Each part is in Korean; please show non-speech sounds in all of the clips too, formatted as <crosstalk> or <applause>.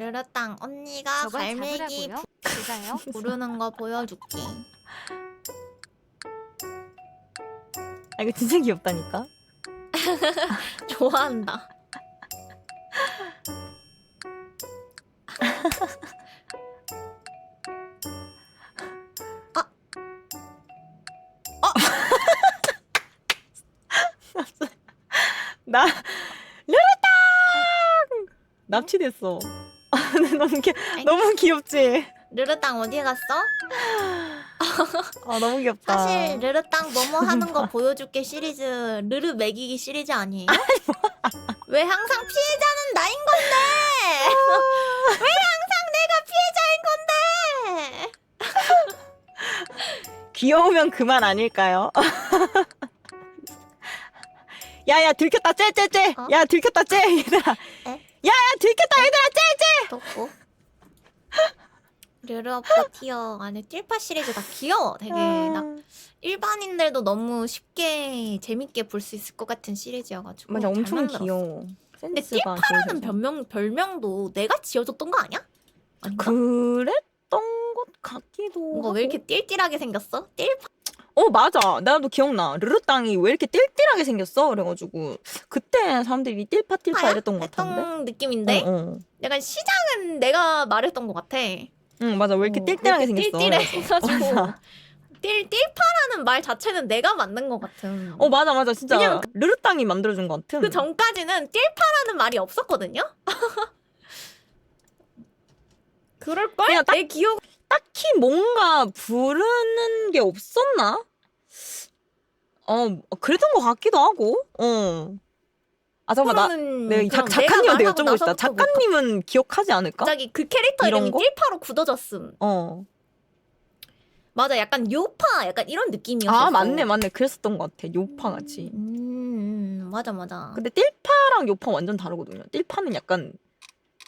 르르땅 언니가 저걸 갈매기 잡으라고요? 제가요? 부- <laughs> 부르는 거 보여줄게. 아 이거 진짜 귀엽다니까. <laughs> 좋아한다. <laughs> 나 르르땅 납치됐어. <laughs> 아, 근데 너무 귀엽지. 르르땅 어디 갔어? <laughs> 아 너무 귀엽다. 사실 르르땅 뭐뭐 하는 거 <laughs> 보여줄게 시리즈 르르 매기기 시리즈 아니에요? 왜 항상 피해자는 나인 건데? 왜 항상 내가 피해자인 건데? 귀여우면 그만 아닐까요? 야야 들켰다 쟤 쟤 쟤 어? 야 들켰다 쟤 얘들아 에? 야야 들켰다 얘들아 쟤 쟤 덥고 르르 업고 티어 안에 띨파 시리즈가 귀여워 되게 나 일반인들도 너무 쉽게 재밌게 볼 수 있을 것 같은 시리즈여가지고 맞아 잘 엄청 만들었어. 귀여워 근데 센스가 띨파라는. 별명 별명도 내가 지어줬던 거 아니야? 아닌가? 그랬던 것 같기도 뭔가 왜 이렇게 띨띨하게 생겼어? 띨파 어 맞아 나도 기억나 르르 땅이 왜 이렇게 띨띨하게 생겼어 그래가지고 그때 사람들이 띨파 띨파 이랬던 것 같은데 했던 느낌인데 어, 어. 약간 시장은 내가 말했던 것 같아. 응 맞아 왜 이렇게 어, 띨띨하게 왜 이렇게 생겼어 띨띨해가지고. 띨 띨파라는 말 자체는 내가 만든 것 같은. 어 맞아 맞아 진짜 왜냐면 르르 땅이 만들어준 것 같은 그 전까지는 띨파라는 말이 없었거든요. <laughs> 그럴 걸? 그냥 딱- 내 기억 딱히 뭔가 부르는 게 없었나? 어, 그랬던 것 같기도 하고, 어. 아, 잠깐만, 나, 부르는 네, 작, 그냥 내가 작가님한테 여쭤보고 싶다. 나서부터 뭐 작가님은 기억하지 않을까? 갑자기 그 캐릭터 이런 이름이 거? 띨파로 굳어졌음. 어. 맞아, 약간 요파, 약간 이런 느낌이었어. 아, 맞네, 맞네. 그랬었던 것 같아. 요파 같이. 음, 음, 맞아, 맞아. 근데 띨파랑 요파 완전 다르거든요. 띨파는 약간,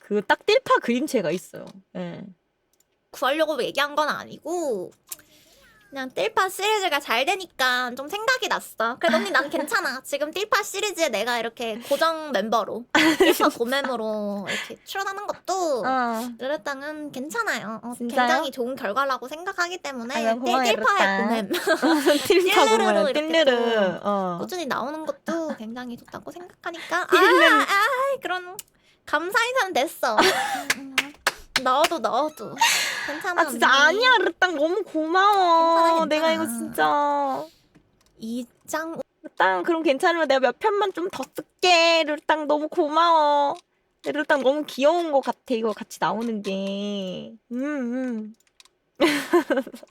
그 딱 띨파 그림체가 있어요. 예. 구하려고 얘기한 건 아니고 그냥 띨파 시리즈가 잘 되니까 좀 생각이 났어. 그래도 언니 난 괜찮아. 지금 띨파 시리즈에 내가 이렇게 고정 멤버로 띨파 고멤으로 이렇게 출연하는 것도 어. 르르땅은 괜찮아요. 어, 진짜요? 굉장히 좋은 결과라고 생각하기 때문에 아유, 고마워요, 띨- 띨파의. 고멤 <laughs> 이렇게 띨르르. 어. 꾸준히 나오는 것도 굉장히 좋다고 생각하니까 아. 아 그런 감사 인사는 됐어. 음, 넣어도 넣어도 괜찮아. 아, 진짜 언니. 아니야. 르땅 너무 고마워. 괜찮아, 내가 이거 괜찮아. 진짜. 이장 르땅 그럼 괜찮으면 내가 몇 편만 좀 더 쓸게 르땅 너무 고마워 르땅 너무 귀여운 것 같아 이거 같이 나오는 게 음, 음. <laughs>